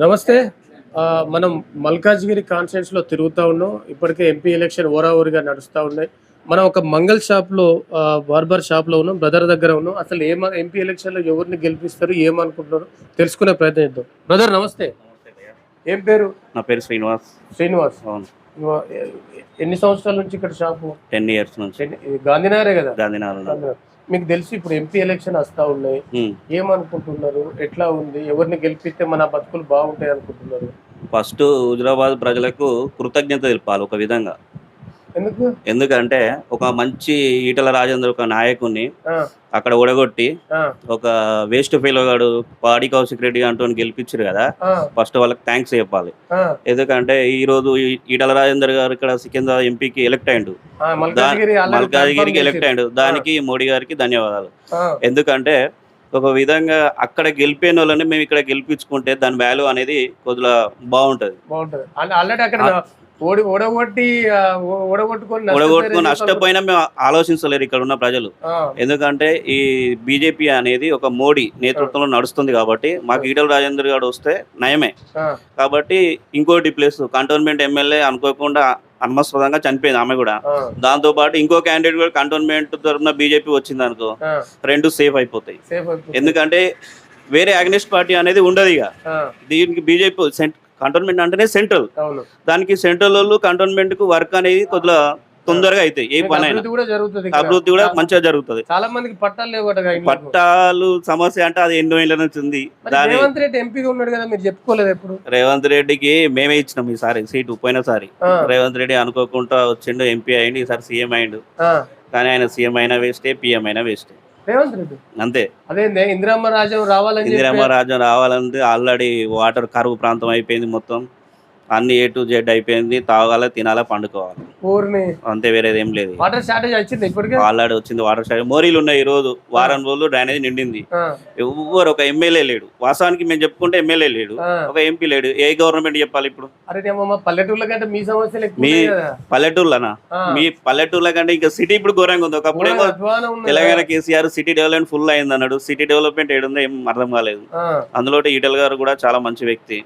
నమస్తే. మనం మల్కాజ్గిరి కాన్స్టిట్యూన్స్లో తిరుగుతా ఉన్నాం. ఇప్పటికే ఎంపీ ఎలక్షన్ ఓరాఓరిగా నడుస్తూ ఉన్నాయి. మనం ఒక మంగళ షాప్లో ఆ, బార్బర్ షాప్లో ఉన్నాం బ్రదర్ దగ్గర ఉన్నాం. అసలు ఏమ ఎంపీ ఎలక్షన్లో ఎవరిని గెలిపిస్తారు ఏమనుకుంటున్నారు? తెలుసుకునే ప్రయత్నం చేద్దాం. బ్రదర్ నమస్తే. ఏం పేరు? నా పేరు శ్రీనివాస్. శ్రీనివాస్. ఎన్ని సంవత్సరాల నుంచి ఇక్కడ షాపు? టెన్ ఇయర్స్ నుంచి. గాంధీనగరే కదా? గాంధీనగర్. మీకు తెలిసి ఇప్పుడు ఎంపీ ఎలక్షన్ వస్తా ఉన్నాయి. ఏమనుకుంటున్నారు? ఎట్లా ఉంది? ఎవరిని గెలిపిస్తే మన బతుకులు బాగుంటాయి అనుకుంటున్నారు ఫస్ట్ హుజరాబాద్ ప్రజలకు కృతజ్ఞత తెలిపాలి ఒక విధంగా. ఎందుకంటే ఒక మంచి ఈటల రాజేంద్ర ఒక నాయకుడిని అక్కడ ఓడగొట్టి ఆ, ఒక వేస్ట్ ఫెయిల్ గాడు పాడి కౌశిక్ రెడ్డి అంటూ గెలిపించారు కదా. ఫస్ట్ వాళ్ళకి థ్యాంక్స్ చెప్పాలి. ఎందుకంటే ఈ రోజు ఈటల రాజేందర్ గారు ఇక్కడ సికింద్రాబాద్ ఎంపీకి ఎలక్ట్ already మల్కాజ్గిరికి ఎలక్ట్ అయ్యిండు దానికి మోడీ గారికి ధన్యవాదాలు. ఎందుకంటే ఒక విధంగా అక్కడ గెలిపోయిన వాళ్ళని మేము ఇక్కడ గెలిపించుకుంటే దాని వాల్యూ అనేది కొద్దిగా బాగుంటది. బాగుంటది. ఆల్రెడీ అక్కడ ఓడి ఓడగొట్టి ఓడగొట్టుకొని? నష్టపోయినా మేము ఆలోచించలేరు ఇక్కడ ఉన్న ప్రజలు. ఎందుకంటే ఈ బీజేపీ అనేది ఒక మోడీ నేతృత్వంలో నడుస్తుంది కాబట్టి మాకు ఈటల రాజేందర్ గారు వస్తే నయమే. కాబట్టి ఇంకోటి ప్లేస్ కంటోన్మెంట్ ఎమ్మెల్యే అనుకోకుండా అనవసరంగా చనిపోయింది ఆమె కూడా. దాంతో పాటు ఇంకో క్యాండిడేట్ కూడా కంటోన్మెంట్ తరఫున బీజేపీ వచ్చింది అనుకో రెండు సేఫ్ అయిపోతాయి. ఎందుకంటే వేరే అగ్నిస్ట్ పార్టీ అనేది ఉండదు ఇక. దీనికి బీజేపీ కంటోన్మెంట్ అంటేనే సెంట్రల్ దానికి సెంట్రల్ వాళ్ళు కంటోన్మెంట్కు వర్క్ అనేది కొద్దిగా తొందరగా అవుతాయి ఏ పని అయినా అభివృద్ధి కూడా జరుగుతుంది ఇక్కడ. అభివృద్ధి కూడా మంచిగా జరుగుతుంది. చాలా మందికి పట్టాలు లేవట పట్టాలు సమస్య అంటే అది ఎన్నో ఏళ్ళ నుంచి ఉంది. రేవంత్ రెడ్డి ఎంపీగా ఉన్నాడు కదా మీరు చెప్పుకోలేదు ఎప్పుడు? రేవంత్ రెడ్డికి మేమే ఇచ్చినాం ఈసారి సీటు పోయినసారి. రేవంత్ రెడ్డి అనుకోకుండా వచ్చిండు ఎంపీ అయ్యిండు ఈసారి సీఎం అయ్యిండు కానీ ఆయన సీఎం అయినా వేస్టే పిఎం అయినా వేస్టే. రేవంత్ రెడ్డి? అంతే. అదేందే ఇందిరామ్మ రాజ్యం రావాలని ఇందిరామ రాజ్యం రావాలంటే ఆల్రెడీ వాటర్ కరువు ప్రాంతం అయిపోయింది మొత్తం. అన్ని ఏ టు జెడ్ అయిపోయింది తాగాల తినాలా పండుకోవాలి. ఊరిని అంతే వేరేది ఏం లేదు. వాటర్ షార్టేజ్ వచ్చింది ఇప్పటికే? ఆల్రెడీ వచ్చింది వాటర్ షార్ట్ మోరీలు ఉన్నాయి ఈ రోజు వారం రోజులు డ్రైనేజ్ నిండింది. ఎవ్వరు ఒక ఎమ్మెల్యే లేడు. వాస్తవానికి మేము చెప్పుకుంటే ఎమ్మెల్యే లేడు. ఒక ఎంపీ లేడు. ఏ గవర్నమెంట్ చెప్పాలి ఇప్పుడు? పల్లెటూర్ల కంటే మీ సమస్యలు మీ పల్లెటూర్లనా. మీ పల్లెటూర్ల కంటే ఇంకా సిటీ ఇప్పుడు ఘోరంగా ఉంది. ఉన్నది. Telangana KCR city development full అయింది అన్నాడు సిటీ డెవలప్మెంట్ ఏడుందో ఏం అర్థం కాలేదు. అందులో ఈటల్ గారు కూడా చాలా మంచి వ్యక్తి.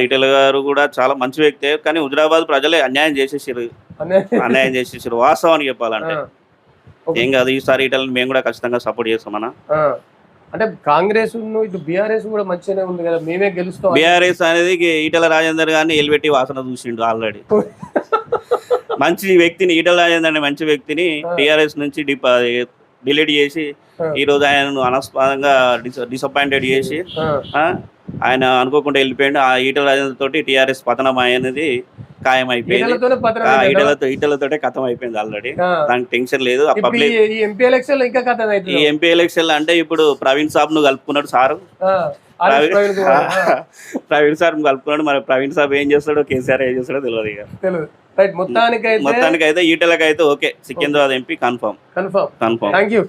ఈటెల గారు కూడా చాలా మంచి వ్యక్తే కానీ హుజరాబాద్ ప్రజలే అన్యాయం చేసేసారు అనే- అన్యాయం చేసేసారు వాస్తవానికి చెప్పాలంటే. ఏం కాదు ఈసారి ఈటలను మేము కూడా ఖచ్చితంగా సపోర్ట్ చేస్తామన్నా ఆ. అంటే కాంగ్రెస్ ఇటు బీఆర్ఎస్ కూడా మంచిగానే ఉంది కదా మేమే గెలుస్తాం. బీఆర్ఎస్ అనేది ఈటల రాజేందర్ గారిని ఎలిపెట్టి వాసన చూసిండు ఆల్రెడీ. మంచి వ్యక్తిని ఈటల రాజేందర్ అనే మంచి వ్యక్తిని టిఆర్ఎస్ నుంచి డిపా డిలీట్ చేసి. ఈ రోజు ఆయనను అనస్పదంగా డిసప్పాయింటెడ్ చేసి ఆయన అనుకోకుండా వెళ్ళిపోయిండు. ఆ ఈటల రాజేందర్ తోటి టిఆర్ఎస్ పతనం అనేది ఖాయం అయిపోయింది. ఈటలతో ఈటలతోటే కథం అయిపోయింది ఆల్రెడీ. దానికి టెన్షన్ లేదు. ఈ- ఎంపీ ఎలక్షన్ ఈ ఎంపీ అంటే ఇప్పుడు ప్రవీణ్ సాబ్ను కలుపుకున్నాడు సారు. ప్రవీణ్ సార్ కలుపుకున్నాడు. మరి ప్రవీణ్ సాబ్ ఏం చేస్తాడో కేసీఆర్ ఏం చేస్తాడో తెలియదు ఇక. మొత్తానికి అయితే మొత్తానికి అయితే ఈటలకి అయితే okay. Secunderabad MP confirm confirm confirm thank you.